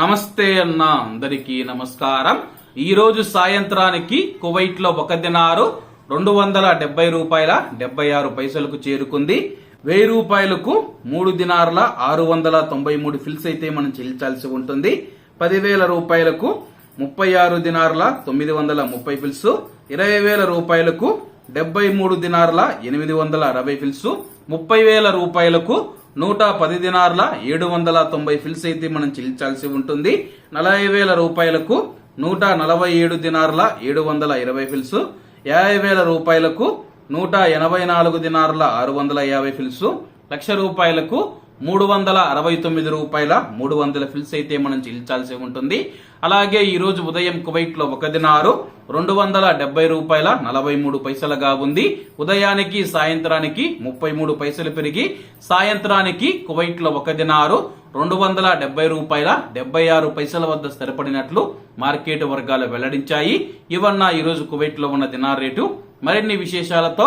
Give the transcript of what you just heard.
నమస్తే అన్న అందరికీ నమస్కారం. ఈరోజు సాయంత్రానికి కువైట్లో ఒక దినారు రెండు వందల డెబ్బై రూపాయల డెబ్బై ఆరు పైసలకు చేరుకుంది. వెయ్యి రూపాయలకు మూడు దినారుల ఆరు వందల తొంభై మూడు ఫిల్స్ అయితే మనం చెల్లించాల్సి ఉంటుంది. పదివేల రూపాయలకు ముప్పై ఆరు దినారుల తొమ్మిది వందల ముప్పై ఫిల్స్ ఇరవై వేల రూపాయలకు డెబ్బై మూడు దినారుల ఎనిమిది వందల అరవై ఫిల్స్ ముప్పై వేల రూపాయలకు నూట పది దినార్ల ఏడు వందల తొంభై ఫిల్స్ అయితే మనం చెల్లించాల్సి ఉంటుంది. నలభై వేల రూపాయలకు నూట నలభై ఏడు దినార్ల ఏడు వందల ఇరవై ఫిల్స్. యాభై వేల రూపాయలకు నూట ఎనభై నాలుగు దినార్ల ఆరు వందల యాభై ఫిల్స్. లక్ష రూపాయలకు మూడు వందల అరవై తొమ్మిది రూపాయల మూడు వందల ఫిల్స్ అయితే మనం చెల్లించాల్సి ఉంటుంది. అలాగే ఈ రోజు ఉదయం కువైట్లో ఒక దినారు రెండు వందల డెబ్బై రూపాయల నలభై మూడు పైసలుగా ఉంది. ఉదయానికి సాయంత్రానికి ముప్పై మూడు పైసలు పెరిగి సాయంత్రానికి కువైట్లో ఒక దినారు రెండు వందల డెబ్బై రూపాయల డెబ్బై ఆరు పైసల వద్ద స్థిరపడినట్లు మార్కెట్ వర్గాలు వెల్లడించాయి. ఇవన్న ఈ రోజు కువైట్లో ఉన్న దినార్ రేటు. మరిన్ని విశేషాలతో